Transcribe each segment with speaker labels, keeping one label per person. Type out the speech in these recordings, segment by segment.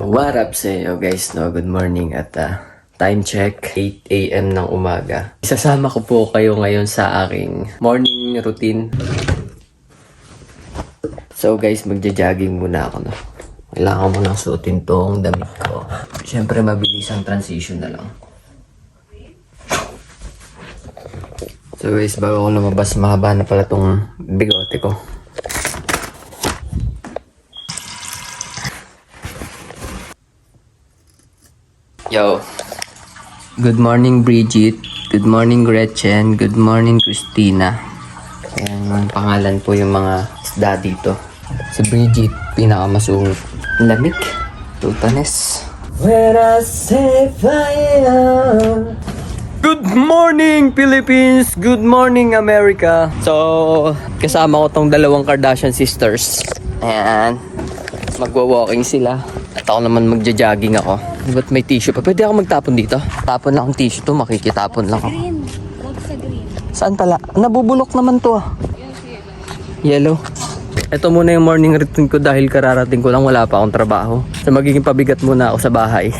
Speaker 1: What up sa guys, no? Good morning at ah, time check, 8 a.m. ng umaga. Isasama ko po kayo ngayon sa aking morning routine. So guys, magja-jogging muna ako, no? Kailangan ko munang suotin tong damit ko. Siyempre, mabilis ang transition na lang. So guys, bago ako lumabas, mahaba na pala tong bigote ko. Yo. Good morning, Bridget. Good morning, Gretchen. Good morning, Christina. Ayan yung pangalan po yung mga isda dito. Si Bridget, pinakamasungit. Lamig. Tutanes. When I say fire. Good morning, Philippines! Good morning, America! So, kasama ko tong dalawang Kardashian sisters. Ayan. Magwa-walking sila. At ako naman magja-jogging ako. Ba't may tissue pa? Pwede ako magtapon dito? Tapon lang ang tissue to, makikitapon lang ako.
Speaker 2: Green. Huwag sa green.
Speaker 1: Saan pala? Nabubulok naman to ah. Yellow. Ito muna yung morning routine ko dahil kararating ko lang wala pa akong trabaho. So magiging pabigat muna ako sa bahay.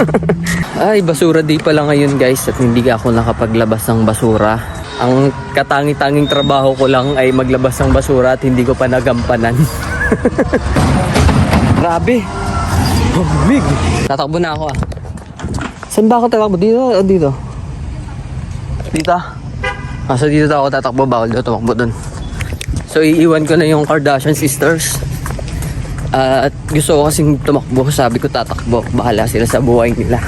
Speaker 1: Ay, basura day pala ngayon guys at hindi ako nakapaglabas ng basura. Ang katangi-tanging trabaho ko lang ay maglabas ng basura at hindi ko pa nagampanan. Grabe. Big. Tatakbo na ako ah. Saan ba ako tatakbo? Dito o dito? Dito? Ah, so dito daw ako tatakbo. Bawal daw tumakbo dun. So iiwan ko na yung Kardashian sisters. Ah, at gusto ko kasing tumakbo. Sabi ko tatakbo. Bahala sila sa buhay nila.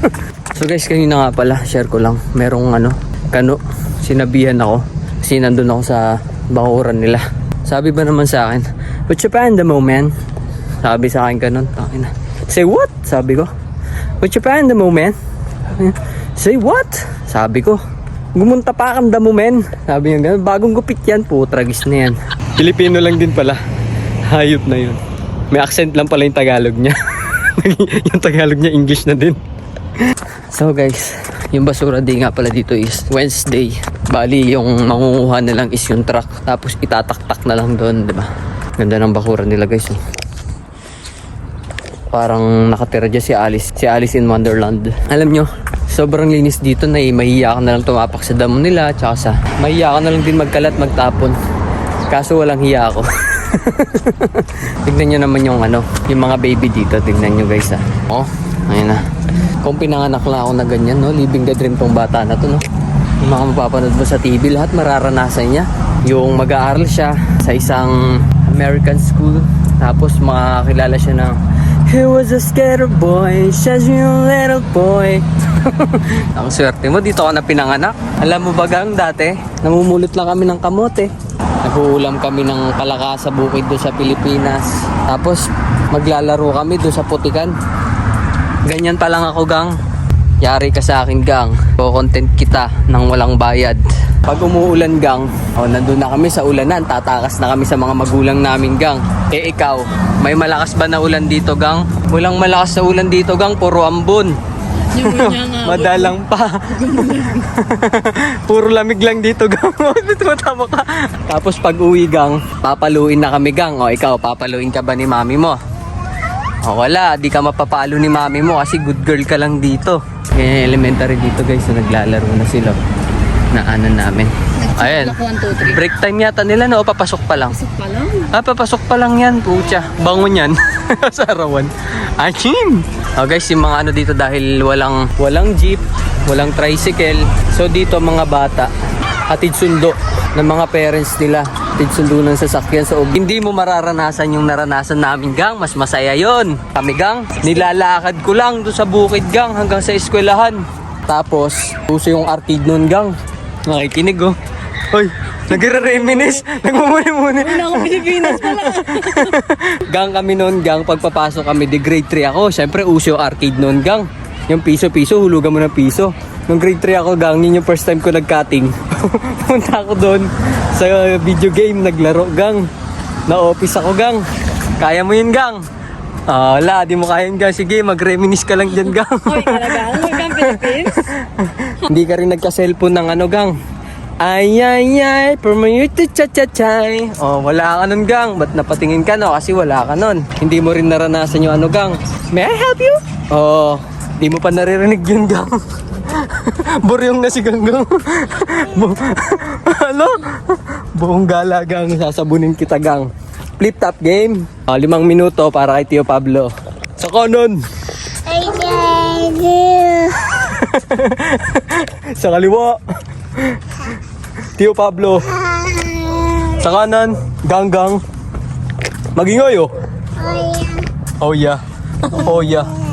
Speaker 1: so guys, kanina nga pala, share ko lang. Merong ano, kano. Sinabihan ako. Kasi nandun ako sa bakuran nila. Sabi ba naman sa akin, What you panda mo, man? Sabi sa akin ganun. Akin na. Say what? Sabi ko. What you panda mo, man? Say what? Sabi ko. Gumunta pa kang damo, men. Sabi niya ganun. Bagong gupit yan. Putragis na yan. Pilipino lang din pala. Hayop na yun. May accent lang pala yung Tagalog niya. yung Tagalog niya, English na din. So guys, yung basura day nga pala dito is Wednesday. Bali, yung mangunguha na lang is yung truck. Tapos itataktak na lang doon, di ba? Ganda ng bakura nila guys. Oh. Parang nakatira dyan si Alice. Si Alice in Wonderland. Alam nyo, sobrang linis dito na eh. Mahiya ka na lang tumapak sa damo nila. Tsaka sa, mahiya ka na lang din magkalat, magtapon. Kaso walang hiya ako. Tignan nyo naman yung ano, yung mga baby dito. Tignan nyo guys ah. Oh, ayun na. Kung pinanganak lang ako na ganyan, no? Living the dream tong bata na to, no? Yung mga mapapanood mo sa TV, lahat mararanasan niya. Yung mag-aaral siya sa isang American school. Tapos makakilala siya ng He was a skater boy, says you little boy. Ang swerte mo, dito ako na pinanganak. Alam mo ba gang dati, namumulot lang kami ng kamote. Nag-uulam kami ng palaka sa bukid doon sa Pilipinas. Tapos maglalaro kami doon sa Putikan. Ganyan pa lang ako gang. Yari ka sa akin gang. content kita ng walang bayad. Pag umuulan gang, oh, nandun na kami sa ulanan, tatakas na kami sa mga magulang namin gang. Eh ikaw, may malakas ba na ulan dito gang? Walang malakas na ulan dito gang, puro ambon. Madalang pa. Puro lamig lang dito, gang. Tumatama ka. Tapos pag uwi, gang, papaluin na kami, gang. O, ikaw, papaluin ka ba ni mami mo? O, wala. Di ka mapapalo ni mami mo kasi good girl ka lang dito. Ganyan elementary dito, guys. So, naglalaro na sila. Na ano namin. Ayan.
Speaker 2: Ako, 1, 2, 3.
Speaker 1: Break time yata nila, no? Papasok pa lang.
Speaker 2: Pasok pa lang.
Speaker 1: Ah, papasok pa lang yan, pucha. Bangon yan. sa arawan. Achim! Oh guys, yung mga ano dito dahil walang walang jeep, walang tricycle. So dito mga bata, hatid sundo ng mga parents nila. Hatid sundo ng sasakyan. So hindi mo mararanasan yung naranasan namin gang. Mas masaya yon. Kami gang, nilalakad ko lang doon sa bukid gang hanggang sa eskwelahan. Tapos, puso yung arcade nun gang. Nakikinig oh. Hoy, nagre-reminis. Nagmumuni-muni.
Speaker 2: Wala ako Pilipinas pala.
Speaker 1: gang kami noon, gang. Pagpapasok kami, di grade 3 ako. Siyempre, uso yung arcade noon, gang. Yung piso-piso, hulugan mo ng piso. Nung grade 3 ako, gang, yun yung first time ko nag-cutting. Punta ako doon sa video game, naglaro, gang. Na-office ako, gang. Kaya mo yun, gang. Ah, wala, di mo kaya yun, gang. Sige, mag-reminis ka lang dyan, gang.
Speaker 2: Hoy, talaga. Huwag kang Philippines.
Speaker 1: Hindi ka rin nagka-cellphone ng ano, gang. Ay, ay, ay, permayuti cha cha chay. Oh, wala ka nun, gang. Ba't napatingin ka, no? Kasi wala ka nun. Hindi mo rin naranasan yung ano, gang. May I help you? Oh, di mo pa naririnig yun, gang. Buryong na si Ganggang. Ano? Buong gala, gang. Sasabunin kita, gang. Flip top game. Oh, limang minuto para kay Tio Pablo. Sa kanon. Sa kaliwa. Tio Pablo. Sa kanan, ganggang. Magingay oh. Oh yeah. Oh yeah.